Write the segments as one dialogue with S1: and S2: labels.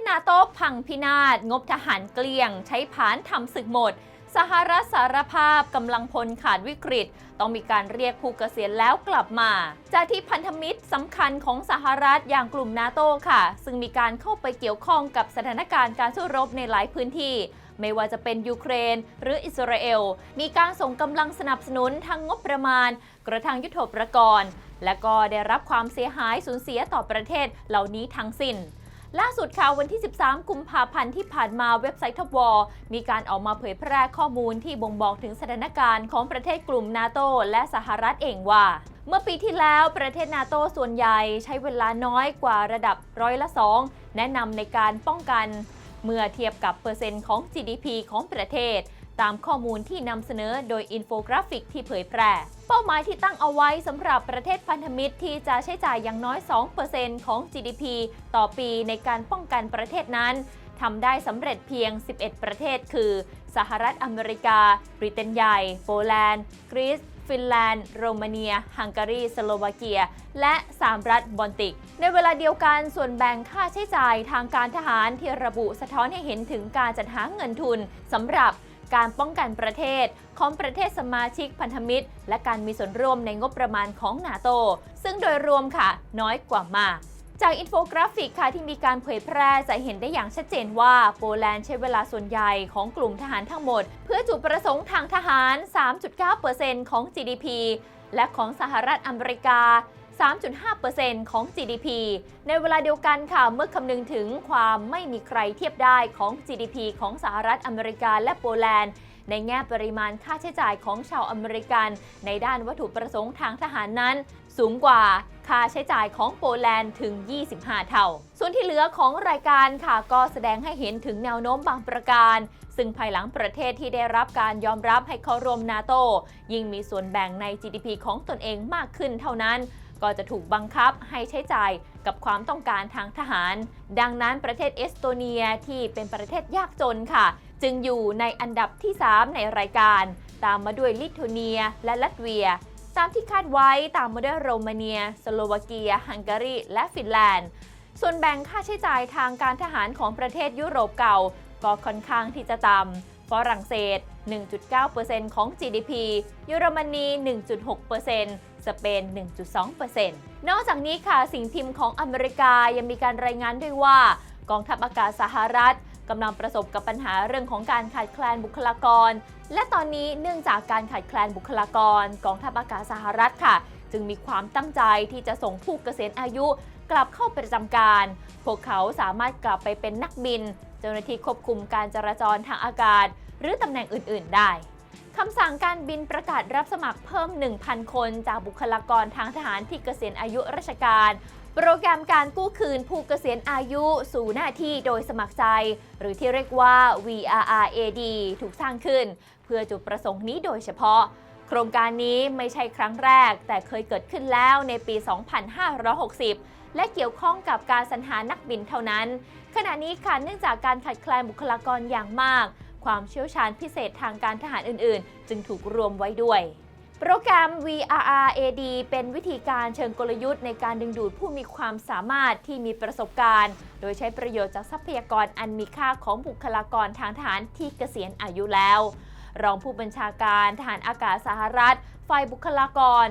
S1: ศนาโตพังพินาศ งบทหารเกลี้ยง ใช้ผานทำศึกหมด สหรัฐสารภาพกำลังพลขาดวิกฤต ต้องมีการเรียกผู้เกษียณแล้วกลับมา จากที่พันธมิตรสำคัญของสหรัฐอย่างกลุ่มนาโต้ค่ะ ซึ่งมีการเข้าไปเกี่ยวข้องกับสถานการณ์การสู้รบในหลายพื้นที่ไม่ว่าจะเป็นยูเครน หรืออิสราเอล มีการส่งกำลังสนับสนุนทางงบประมาณ กระทั่งยุทโธปกรณ์ และก็ได้รับความเสียหายสูญเสียต่อประเทศเหล่านี้ทั้งสิ้น ล่าสุดค่ะวันที่ 13 กุมภาพันธ์ที่ผ่านมาเว็บไซต์ทวอมีการออกมาเผยแพร่ข้อมูลที่บ่งบอกถึงสถานการณ์ของประเทศกลุ่มนาโตและสหรัฐเองว่า เมื่อปีที่แล้วประเทศนาโตส่วนใหญ่ใช้เวลาน้อยกว่าระดับร้อยละสองแนะนำในการป้องกัน เมื่อเทียบกับเปอร์เซ็นต์ของ GDP ของประเทศ ตามข้อมูลที่นำเสนอโดยอินโฟกราฟิกที่เผยแพร่ เป้าหมายที่ตั้งเอาไว้สำหรับประเทศพันธมิตรที่จะใช้จ่ายอย่างน้อย 2%ของ GDP ต่อปีในการป้องกันประเทศนั้นทำได้สำเร็จเพียง 11 ประเทศ คือ สหรัฐอเมริกา บริเตนใหญ่ โปแลนด์ กรีซ ฟินแลนด์ โรมาเนีย ฮังการี สโลวาเกีย และ3รัฐบอลติก ในเวลาเดียวกันส่วนแบ่งค่าใช้จ่ายทางการทหารที่ระบุสะท้อนให้เห็นถึงการจัดหาเงินทุนสำหรับ การป้องกันประเทศ ของประเทศสมาชิกพันธมิตร และการมีส่วนร่วมในงบประมาณของนาโต ซึ่งโดยรวมค่ะ น้อยกว่ามากจากอินโฟกราฟิกค่ะที่มีการเผยแพร่จะเห็นได้อย่างชัดเจนว่าโปแลนด์ใช้เวลาส่วนใหญ่ของกลุ่มทหารทั้งหมด เพื่อจุดประสงค์ทางทหาร 3.9%ของ GDP และของสหรัฐอเมริกา 3.5%ของ GDP ในเวลาเดียวกันค่ะ เมื่อคำนึงถึงความไม่มีใครเทียบได้ของ GDP ของสหรัฐอเมริกาและโปแลนด์ ในแง่ปริมาณค่าใช้จ่ายของชาวอเมริกัน ในด้านวัตถุประสงค์ทางทหารนั้น สูงกว่าค่าใช้จ่ายของโปแลนด์ถึง 25 เท่า ส่วนที่เหลือของรายการค่ะก็แสดงให้เห็นถึงแนวโน้มบางประการ ซึ่งภายหลังประเทศที่ได้รับการยอมรับให้เข้าร่วมนาโตยิ่งมีส่วนแบ่งใน GDP ของตนเองมากขึ้นเท่านั้น ก็จะถูกบังคับให้ใช้จ่ายกับความต้องการทางทหาร ดังนั้นประเทศเอสโตเนียที่เป็นประเทศยากจนค่ะ จึงอยู่ในอันดับที่ 3 ในรายการ ตามมาด้วยลิทัวเนีย และลัตเวีย ตามที่คาดไว้ตามมาด้วยโรมาเนีย สโลวาเกีย ฮังการีและฟินแลนด์ส่วนแบ่งค่าใช้จ่ายทางการทหารของประเทศยุโรปเก่า ก็ค่อนข้างที่จะต่ำฝรั่งเศส 1.9%ของ GDP เยอรมนี 1.6%สเปน 1.2%นอกจากนี้ค่ะสิ่งพิมพ์ของอเมริกายังมีการรายงานด้วยว่ากองทัพอากาศสหรัฐกำลังประสบกับปัญหาเรื่องของการขาดแคลนบุคลากร และตอนนี้เนื่องจากการขาดแคลนบุคลากร กองทัพอากาศสหรัฐค่ะ จึงมีความตั้งใจที่จะส่งผู้เกษียณอายุ กลับเข้าประจำการ พวกเขาสามารถกลับไปเป็นนักบิน เจ้าหน้าที่ควบคุมการจราจรทางอากาศ หรือตำแหน่งอื่น ๆ ได้คำสั่งการบินประกาศรับสมัครเพิ่ม 1,000 คนจากบุคลากรทางทหารที่เกษียณอายุราชการ โปรแกรมการกู้คืนผู้เกษียณอายุสู่หน้าที่โดยสมัครใจ หรือที่เรียกว่า VRRAD ถูกสร้างขึ้น เพื่อจุดประสงค์นี้โดยเฉพาะ โครงการนี้ไม่ใช่ครั้งแรก แต่เคยเกิดขึ้นแล้วในปี 2560 และเกี่ยวข้องกับการสรรหานักบินเท่านั้น ขณะนี้ค่ะเนื่องจากการขาดแคลนบุคลากรอย่างมาก ความเชี่ยวชาญพิเศษทางการทหารอื่น ๆ จึงถูกรวมไว้ด้วยโปรแกรม VRRAD เป็นวิธีการเชิงกลยุทธ์ในการดึงดูดผู้มีความสามารถที่มีประสบการณ์ โดยใช้ประโยชน์จากทรัพยากรอันมีค่าของบุคลากรทางทหารที่เกษียณอายุแล้ว รองผู้บัญชาการทหารอากาศสหรัฐ ฝ่ายบุคลากร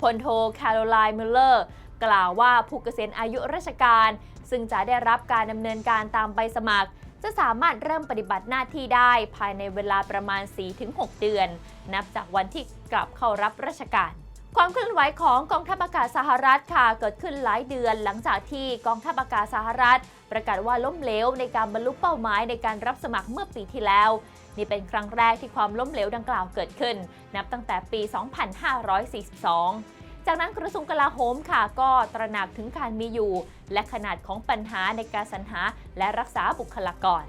S1: พลโทแคโรไลน์มิลเลอร์ กล่าวว่าผู้เกษียณอายุราชการ ซึ่งจะได้รับการดำเนินการตามใบสมัคร จะสามารถเริ่มปฏิบัติหน้าที่ได้ภายในเวลาประมาณ 4-6 เดือน นับจากวันที่กลับเข้ารับราชการ ความเคลื่อนไหวของกองทัพอากาศสหรัฐค่ะ เกิดขึ้นหลายเดือนหลังจากที่กองทัพอากาศสหรัฐ ประกาศว่าล้มเหลวในการบรรลุเป้าหมายในการรับสมัครเมื่อปีที่แล้ว นี่เป็นครั้งแรกที่ความล้มเหลวดังกล่าวเกิดขึ้น นับตั้งแต่ปี 2542 จากนั้นกระทรวงกลาโหมค่ะ ก็ตระหนักถึงการมีอยู่ และขนาดของปัญหาในการสรรหาและรักษาบุคลากร